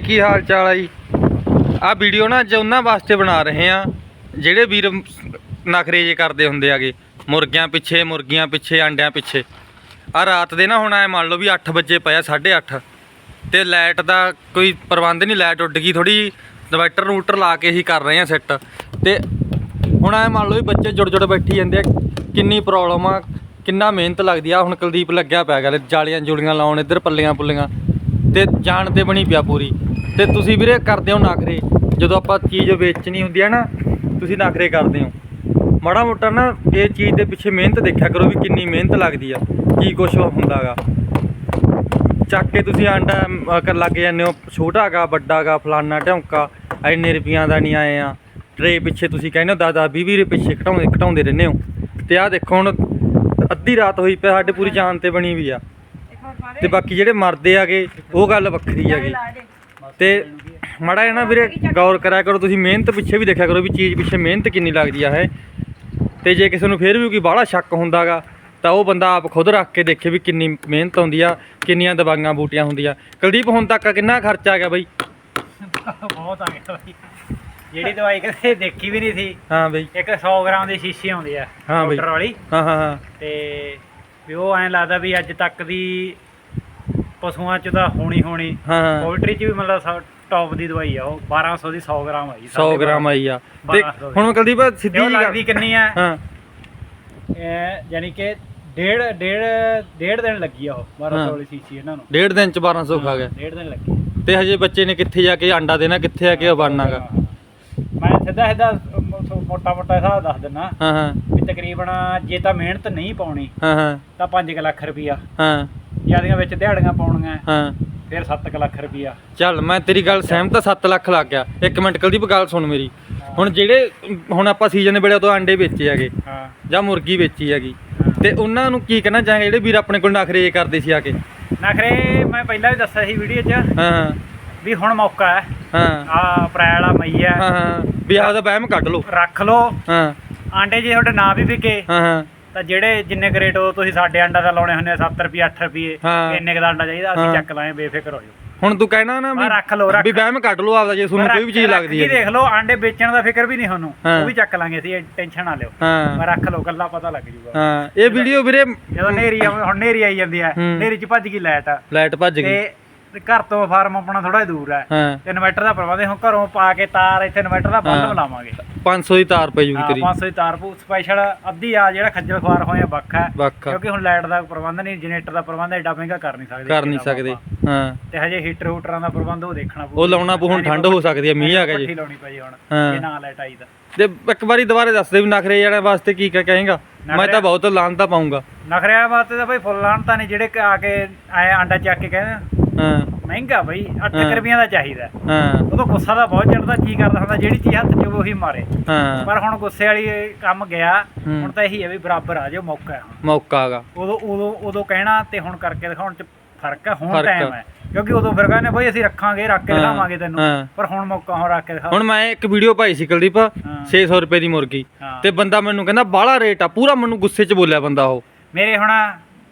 ਕੀ ਹਾਲ ਚਾਲ ਆ ਜੀ? ਆ ਵੀਡੀਓ ਨਾ ਅੱਜ ਉਹਨਾਂ ਵਾਸਤੇ ਬਣਾ ਰਹੇ ਆ ਜਿਹੜੇ ਵੀਰ ਨਖਰੇ ਜੇ ਕਰਦੇ ਹੁੰਦੇ ਆਗੇ, ਮੁਰਗਿਆਂ ਪਿੱਛੇ, ਮੁਰਗੀਆਂ ਪਿੱਛੇ, ਆਂਡਿਆਂ ਪਿੱਛੇ। ਆ ਰਾਤ ਦੇ ਨਾ ਹੁਣ ਐ ਮੰਨ ਲਓ ਵੀ 8 ਵਜੇ ਪਿਆ 8:30 ਤੇ ਲਾਈਟ ਦਾ ਕੋਈ ਪ੍ਰਬੰਧ ਨਹੀਂ, ਲਾਈਟ ਉੱਡ ਗਈ ਥੋੜੀ ਇਨਵਰਟਰ ਨੂਟਰ ਲਾ ਕੇ ਹੀ ਕਰ ਰਹੇ ਆ ਸੈੱਟ ਤੇ ਹੁਣ ਐ ਮੰਨ ਲਓ ਵੀ ਬੱਚੇ ਜੁੜ ਜੁੜ ਬੈਠੀ ਜਾਂਦੇ ਆ, ਕਿੰਨੀ ਪ੍ਰੋਬਲਮ ਆ, ਕਿੰਨਾ ਮਿਹਨਤ ਲੱਗਦੀ ਆ। ਹੁਣ ਕੁਲਦੀਪ ਲੱਗਿਆ ਪਿਆ ਗੱਲ ਜਾਲੀਆਂ ਜੁਲੀਆਂ ਲਾਉਣ, ਇੱਧਰ ਪੱਲੀਆਂ ਪੁੱਲੀਆਂ ਤੇ ਜਾਣ ਤੇ ਬਣੀ ਪਿਆ ਪੂਰੀ। ਤੇ ਤੁਸੀਂ ਵੀਰੇ ਕਰਦੇ ਹੋ ਨਖਰੇ ਜਦੋਂ ਆਪਾਂ ਚੀਜ਼ ਵੇਚਣੀ ਹੁੰਦੀ ਹੈ ਨਾ ਤੁਸੀਂ ਨਖਰੇ ਕਰਦੇ ਹੋ। ਮਾੜਾ ਮੋਟਾ ਨਾ ਇਹ ਚੀਜ਼ ਦੇ ਪਿੱਛੇ ਮਿਹਨਤ ਦੇਖਿਆ ਕਰੋ ਵੀ ਕਿੰਨੀ ਮਿਹਨਤ ਲੱਗਦੀ ਆ ਕੀ ਕੁਛ ਹੁੰਦਾਗਾ ਚੱਕ ਕੇ ਤੁਸੀਂ ਆਂਡਾ ਅਮ, ਕਰ ਲੱਗ ਜਾਂਦੇ ਹੋ ਛੋਟਾ ਗਾ ਵੱਡਾ ਗਾ ਫਲਾਨਾ ਢੌਂਕਾ ਇੰਨੇ ਰੁਪਈਆਂ ਦਾ ਨਹੀਂ ਆਏ ਆ। ਟਰੇ ਪਿੱਛੇ ਤੁਸੀਂ ਕਹਿੰਦੇ ਹੋ ਦਾਦਾ 20 20 ਰੁਪਏ ਪਿੱਛੇ ਘਟਾਉਂਦੇ ਘਟਾਉਂਦੇ ਰਹਿੰਦੇ ਹੋ। ਤੇ ਆਹ ਦੇਖੋ ਹੁਣ ਅੱਧੀ ਰਾਤ ਹੋਈ ਪਿਆ ਸਾਡੇ ਪੂਰੀ ਜਾਨ ਤੇ ਬਣੀ ਵੀ ਆ। ਤੇ ਬਾਕੀ ਜਿਹੜੇ ਮਰਦੇ ਆਗੇ ਉਹ ਗੱਲ ਵੱਖਰੀ ਹੈਗੀ। ਤੇ ਮਾੜਾ ਨਾ ਵੀਰੇ ਗੌਰ ਕਰਿਆ ਕਰੋ ਤੁਸੀਂ ਮਿਹਨਤ ਪਿੱਛੇ ਵੀ ਦੇਖਿਆ ਕਰੋ ਵੀ ਚੀਜ਼ ਪਿੱਛੇ ਮਿਹਨਤ ਕਿੰਨੀ ਲੱਗਦੀ ਆ ਹੈ। ਤੇ ਜੇ ਕਿਸੇ ਨੂੰ ਫਿਰ ਵੀ ਕੋਈ ਬਾਹਲਾ ਸ਼ੱਕ ਹੁੰਦਾਗਾ ਤਾਂ ਉਹ ਬੰਦਾ ਆਪ ਖੁਦ ਰੱਖ ਕੇ ਦੇਖੇ ਵੀ ਕਿੰਨੀ ਮਿਹਨਤ ਹੁੰਦੀ ਆ ਕਿੰਨੀਆਂ ਦਵਾਈਆਂ ਬੂਟੀਆਂ ਹੁੰਦੀਆਂ। ਕੁਲਦੀਪ ਹੁਣ ਤੱਕ ਕਿੰਨਾ ਖਰਚਾ ਆ ਗਿਆ ਬਈ? ਬਹੁਤ ਆ ਗਿਆ ਬਾਈ। ਜਿਹੜੀ ਦਵਾਈ ਕਦੇ ਦੇਖੀ ਵੀ ਨਹੀਂ ਸੀ ਹਾਂ ਬਈ। ਇੱਕ 100 ਗ੍ਰਾਮ ਦੀ ਸ਼ੀਸ਼ੀ ਆਉਂਦੀ ਆ ਹਾਂ ਬਈ। ਵਾਲੀ। ਹਾਂ ਹਾਂ ਹਾਂ। ਤੇ ਵੀ ਉਹ ਐਂ ਲੱਗਦਾ ਵੀ ਅੱਜ ਤੱਕ ਦੀ ਪਸ਼ੂਆਂ ਚ ਤਾਂ ਹੋਣੀ ਹੋਣੀ। ਹਾਂ। ਪੋਲਟਰੀ ਚ ਵੀ ਮਤਲਬ ਟੌਪ ਦੀ ਦਵਾਈ ਆ ਉਹ 1200 ਦੀ 100 ਗ੍ਰਾਮ ਆਈ 100 ਗ੍ਰਾਮ ਆਈ ਆ। ਤੇ। ਹੁਣ ਕੁਲਦੀਪ ਸਿੱਧੀ ਜਿਹੀ ਲੱਗਦੀ ਕਿੰਨੀ ਆ? ਹਾਂ। ਇਹ ਯਾਨੀ ਕਿ ਡੇਢ ਡੇਢ ਡੇਢ ਦਿਨ ਲੱਗੀ ਆ ਉਹ 1200 ਹਾਂ। ਵਾਲੀ ਸ਼ੀਸ਼ੀ ਇਹਨਾਂ ਨੂੰ। ਡੇਢ ਦਿਨ ਚ 1200 ਖਾ ਗਿਆ। ਡੇਢ ਦਿਨ ਲੱਗੀ ਤੇ ਹਜੇ ਬੱਚੇ ਨੇ ਕਿੱਥੇ ਜਾ ਕੇ ਅੰਡਾ ਦੇਣਾ ਕਿੱਥੇ ਆ ਕੇ ਬਣਨਾਗਾ ਮੈਂ ਸਿੱਧਾ ਸਿੱਧਾ ਮੋਟਾ ਮੋਟਾ ਹਿਸਾਬ ਦੱਸ ਦਿੰਨਾ ਹਾਂ ਹਾਂ। ਵੀ ਤਕਰੀਬਨ ਜੇ ਤਾਂ ਮਿਹਨਤ ਨਹੀਂ ਪਾਉਣੀ ਹਾਂ ਹਾਂ। ਤਾਂ 5 ਲੱਖ ਰੁਪਈਆ। ਹਾਂ। ਜਿਆਦੀਆਂ ਵਿੱਚ ਦਿਹਾੜੀਆਂ ਪਾਉਣੀਆਂ। ਹਾਂ। ਫਿਰ 7 ਲੱਖ ਰੁਪਈਆ। ਚੱਲ ਮੈਂ ਤੇਰੀ ਗੱਲ ਸਹਿਮਤ 7 ਲੱਖ ਲੱਗ ਗਿਆ। ਇੱਕ ਮਿੰਟ ਕੁਲਦੀਪ ਗੱਲ ਸੁਣ ਮੇਰੀ। ਹੁਣ ਜਿਹੜੇ ਹੁਣ ਆਪਾਂ ਸੀਜ਼ਨ ਦੇ ਵੇਲੇ ਤੋਂ ਅੰਡੇ ਵੇਚੇ ਹੈਗੇ ਹਾਂ। ਜਾਂ ਮੁਰਗੀ ਵੇਚੀ ਹੈਗੀ ਤੇ ਉਹਨਾਂ ਨੂੰ ਕੀ ਕਹਿਣਾ ਚਾਹਾਂਗੇ? ਜਿਹੜੇ ਵੀਰ ਆਪਣੇ ਕੋਲ ਨਖਰੇ ਕਰਦੇ ਸੀ ਆ ਕੇ। ਨਖਰੇ ਮੈਂ ਪਹਿਲਾਂ ਵੀ ਦੱਸਿਆ ਸੀ ਵੀਡੀਓ 'ਚ। ਹਾਂ ਹਾਂ। ਵੀ ਹੁਣ ਮੌਕਾ ਹੈ। ਹਾਂ। ਆ ਅਪ੍ਰੈਲ ਆ ਮਈ ਹਾਂ। ਹੈ ਹਾਂ। ਵੀ ਆਪਦਾ ਵਹਿਮ ਕੱਢ ਲਓ। ਰੱਖ ਲਓ। ਹਾਂ। ਆਂਡੇ ਜੇ ਤੁਹਾਡੇ ਨਾ ਵੀ ਵਿਕੇ। ਹਾਂ ਹਾਂ। ਤਾਂ ਜਿਹੜੇ ਜਿੰਨੇ ਕੁ ਰੇਟ ਉਹ ਤੁਸੀਂ ਸਾਡੇ ਆਂਡਾ ਦਾ ਲਾਉਣੇ ਹੁੰਦੇ ਆ 7 ਰੁਪਏ 8 ਰੁਪਏ ਹਾਂ। ਇੰਨੇ ਕੁ ਦਾ ਆਂਡਾ ਚਾਹੀਦਾ ਹਾਂ। ਅਸੀਂ ਚੱਕ ਲਾਂਗੇ ਬੇਫਿਕਰ ਹੋ ਜਾਓ ਹੁਣ ਤੂੰ ਕਹਿਣਾ ਨਾ ਮੈਂ ਰੱਖ ਲਓ, ਰੱਖ। ਵੀ ਵਹਿਮ ਕੱਢ ਲਓ ਆਪਦਾ ਜੇ ਤੁਹਾਨੂੰ ਕੋਈ ਵੀ ਚੀਜ਼ ਲੱਗਦੀ ਹੈ ਦੇਖ ਲਓ ਆਂਡੇ ਵੇਚਣ ਦਾ ਫਿਕਰ ਵੀ ਨਹੀਂ ਤੁਹਾਨੂੰ ਹਾਂ। ਉਹ ਵੀ ਚੱਕ ਲਾਂਗੇ ਅਸੀਂ ਟੈਨਸ਼ਨ ਨਾ ਲਿਓ ਹਾਂ ਮੈਂ ਰੱਖ ਲਓ ਗੱਲਾਂ ਪਤਾ ਲੱਗ ਜੂਗਾ ਹਾਂ ਇਹ ਵੀਡੀਓ ਵੀਰੇ ਜਦੋਂ ਨੇਰੀ ਆ ਹੁਣ ਨੇਰੀ ਆਈ ਜਾਂਦੀ ਆ ਹੂੰ। ਨੇਰੀ 'ਚ ਭੱਜ ਗਈ ਲਾਈਟ ਲਾਈਟ ਭੱਜ ਗਈ ਤੇ ਤੇ ਘਰ ਤੋਂ ਫਾਰਮ ਆਪਣਾ ਥੋੜਾ ਦੂਰ ਹੈ। ਹਾਂ। ਤੇ ਇਨਵਰਟਰ ਦਾ ਪ੍ਰਬੰਧ ਹੈ, ਹੁਣ ਘਰੋਂ ਪਾ ਕੇ ਤਾਰ ਇੱਥੇ ਇਨਵਰਟਰ ਦਾ ਹਾਂ। ਬੰਦ ਲਾਵਾਂਗੇ 500 ਦੀ ਤਾਰ ਪੈ ਜੂਗੀ ਹਾਂ ਤੇਰੀ। 500 ਦੀ ਤਾਰ ਪੂ ਸਪੈਸ਼ਲ ਅੱਧੀ ਆ ਜਿਹੜਾ ਖੱਜਲ ਖੁਆਰ ਹੋਏ ਆ ਵੱਖ ਹੈ ਵੱਖ ਕਿਉਂਕਿ ਹੁਣ ਲਾਈਟ ਦਾ ਪ੍ਰਬੰਧ ਨਹੀਂ ਜਨਰੇਟਰ ਦਾ ਪ੍ਰਬੰਧ ਐਡਾ ਮਹਿੰਗਾ ਕਰ ਨਹੀਂ ਸਕਦੇ। ਕਰ ਨਹੀਂ ਦਾ ਸਕਦੇ ਆਪਾਂ। ਹਾਂ। ਤੇ ਹਜੇ ਹੀਟਰ ਹੂਟਰਾਂ ਦਾ ਪ੍ਰਬੰਧ ਉਹ ਦੇਖਣਾ ਪਊ। ਉਹ ਲਾਉਣਾ ਪਊ, ਹੁਣ ਠੰਡ ਹੋ ਸਕਦੀ ਹੈ, ਮੀਂਹ ਆ ਗਿਆ ਜੀ। ਪੱਠੀ ਲਾਉਣੀ ਪਈ ਹੁਣ ਹਾਂ। ਜੇ ਨਾ ਲਾਈਟ ਆਈ ਤਾਂ। ਤੇ ਇੱਕ ਵਾਰੀ ਦੁਬਾਰੇ ਦੱਸ ਦੇ ਵੀ ਨਖਰੇ ਜਾਣੇ ਵਾਸਤੇ ਕੀ ਕੀ ਕਹੇਗਾ। ਮੈਂ ਨਖਰੇ- ਤਾਂ ਬਹੁਤ ਲਾਂਤਾ ਪਾਉਂਗਾ ਨਖਰਿਆਂ ਵਾਸਤੇ ਤਾਂ ਭਾਈ ਫੁੱਲ ਲਾਣ ਤਾਂ ਨਹੀਂ ਜਿਹੜੇ ਕਿ ਆ ਕੇ ਆਏ ਆਂਡਾ ਚੱਕ ਕੇ ਕਹਿੰਦੇ ਹਾਂ। ਮਹਿੰਗਾ ਬਈ 8 ਹਾਂ। ਰੁਪਈਆਂ ਦਾ ਚਾਹੀਦਾ। ਹਾਂ। ਉਦੋਂ ਗੁੱਸਾ ਦਾ ਬਹੁਤ ਚੜਦਾ ਕੀ ਕਰਦਾ ਹੁੰਦਾ ਜਿਹੜੀ ਚੀਜ਼ ਹੱਥ 'ਚ ਉਹੀ ਮਾਰੇ। ਹਾਂ। ਪਰ ਹੁਣ ਗੁੱਸੇ ਵਾਲੀ ਕੰਮ ਗਿਆ। ਹੁਣ ਤਾਂ ਇਹੀ ਹੈ ਵੀ ਬਰਾਬਰ ਆ ਜਾਓ ਮੌਕਾ ਹੈ ਮੌਕਾ ਹੈਗਾ। ਉਦੋਂ ਉਦੋਂ ਉਦੋਂ ਕਹਿਣਾ ਤੇ ਹੁਣ ਕਰਕੇ ਦਿਖਾਉਣ 'ਚ ਫ਼ਰਕ ਹੈ ਹੁਣ ਟਾਈਮ ਹੈ। ਕਿਉਂਕਿ ਉਦੋਂ ਫਿਰ ਕਹਿੰਦੇ ਬਈ ਅਸੀਂ ਰੱਖਾਂਗੇ ਰੱਖ ਕੇ ਦਿਖਾਵਾਂਗੇ ਤੈਨੂੰ। ਪਰ ਹੁਣ ਮੌਕਾ ਹੁਣ ਰੱਖ ਕੇ ਦਿਖਾ ਹੁਣ ਮੈਂ ਇੱਕ ਵੀਡੀਓ ਪਾਈ ਸੀ ਕੁਲਦੀਪ 600 ਰੁਪਏ ਦੀ ਮੁਰਗੀ। ਤੇ ਬੰਦਾ ਮੈਨੂੰ ਕਹਿੰਦਾ ਬਾਹਲਾ ਰੇਟ ਆ ਪੂਰਾ ਮੈਨੂੰ ਗੁੱਸੇ 'ਚ ਬੋਲਿਆ ਬੰਦਾ ਉਹ। ਮੇਰੇ ਹੁਣ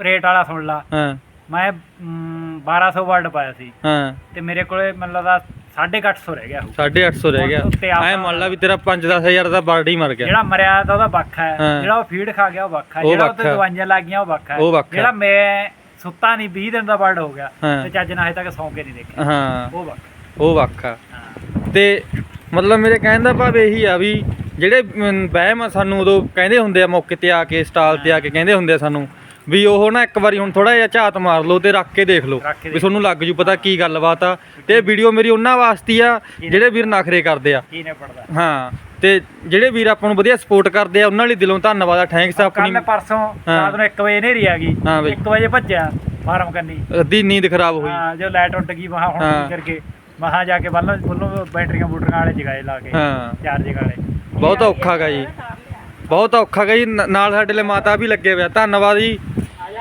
ਰੇਟ ਵਾਲਾ ਸੁਣ ਲਾ। ਹਾਂ। ਮੈਂ ਮ, 1200 ਵਰਡ ਪਾਇਆ ਸੀ। ਹਾਂ। ਤੇ ਮੇਰੇ ਕੋਲੇ ਮੈਨੂੰ ਲੱਗਦਾ 850 ਰਹਿ ਗਿਆ ਉਹ। 850 ਰਹਿ ਗਿਆ। ਐ ਮੰਨ ਲਾ ਵੀ ਤੇਰਾ 5-10000 ਦਾ ਬਰਡ ਹੀ ਮਰ ਗਿਆ। ਜਿਹੜਾ ਮਰਿਆ ਤਾਂ ਉਹਦਾ ਵੱਖ ਹੈ। ਜਿਹੜਾ ਉਹ ਫੀਡ ਖਾ ਗਿਆ ਉਹ ਵੱਖ ਉਹ ਜਿਹੜਾ ਵੱਖ ਉੱਤੇ ਹੈ। ਦਵਾਈਆਂ ਲੱਗ ਗਈਆਂ ਉਹ ਵੱਖ ਉਹ। ਜਿਹੜਾ ਮੈਂ ਸੁੱਤਾ ਨਹੀਂ 20 ਦਿਨ ਦਾ ਬਰਡ ਹੋ ਗਿਆ। ਤੇ ਚੱਜ ਨਾਲ ਹਜੇ ਤੱਕ ਸੌਂ ਕੇ ਨਹੀਂ ਦੇਖਿਆ। ਹਾਂ। ਉਹ ਵੱਖ ਉਹ ਵੱਖ ਤੇ ਮਤਲਬ ਮੇਰੇ ਕਹਿਣ ਦਾ ਭਾਵ ਇਹੀ ਆ ਵੀ ਜਿਹੜੇ ਵਹਿਮ ਸਾਨੂੰ ਉਦੋਂ ਕਹਿੰਦੇ ਹੁੰਦੇ ਆ ਮੌਕੇ ਤੇ ਆ ਕੇ ਸਟਾਲ ਤੇ ਆ ਕੇ ਕਹਿੰਦੇ ਹੁੰਦੇ ਆ ਸਾਨੂੰ ਵੀ ਉਹ ਨਾ ਇੱਕ ਵਾਰੀ ਹੁਣ ਥੋੜਾ ਜਿਹਾ ਝਾਤ ਮਾਰ ਲਓ ਤੇ ਰੱਖ ਕੇ ਦੇਖ ਲਓ। ਰੱਖ ਕੇ ਵੀ ਤੁਹਾਨੂੰ ਲੱਗ ਜੂ ਪਤਾ ਕੀ ਗੱਲਬਾਤ ਆ। ਤੇ ਇਹ ਵੀਡੀਓ ਮੇਰੀ ਉਹਨਾਂ ਵਾਸਤੇ ਆ ਜਿਹੜੇ ਵੀਰ ਨਖਰੇ ਕਰਦੇ ਆ। ਕੀ ਨੇ ਪੜਦਾ ਹਾਂ ਤੇ ਜਿਹੜੇ ਵੀਰ ਆਪਾਂ ਨੂੰ ਵਧੀਆ ਸਪੋਰਟ ਕਰਦੇ ਆ ਉਹਨਾਂ ਲਈ ਦਿਲੋਂ ਧੰਨਵਾਦ ਆ। ਥੈਂਕਸ ਆਪਣੀ। ਕੱਲ ਪਰਸੋਂ ਰਾਤ ਨੂੰ 1 ਵਜੇ ਨੇਰੀ ਆ ਗਈ। ਹਾਂ ਬਈ। 1 ਵਜੇ ਭੱਜਿਆ ਫਾਰਮ ਕੰਨੀ। ਅੱਧੀ ਨੀਂਦ ਖਰਾਬ ਹੋਈ। ਹਾਂ ਜੋ ਲਾਈਟ ਉੱਡ ਗਈ ਮਹਾ ਹੁਣ ਹਾਂ। ਕੀ ਕਰਕੇ ਮਹਾ ਜਾ ਕੇ ਵੱਲੋਂ ਵੱਲੋਂ ਬੈਟਰੀਆਂ ਬੂਟਰੀਆਂ ਵਾਲੇ ਜਗਾਏ ਲਾ ਕੇ ਹਾਂ। ਚਾਰਜ ਵਾਲੇ ਬਹੁਤ ਔਖਾ ਗਾ ਜੀ। ਬਹੁਤ ਔਖਾ ਗਾ ਜੀ। ਨ- ਨਾਲ ਸਾਡੇ ਲਈ ਮਾਤਾ ਵੀ ਲੱਗੇ ਹੋਇਆ ਧੰਨਵਾਦ ਜੀ।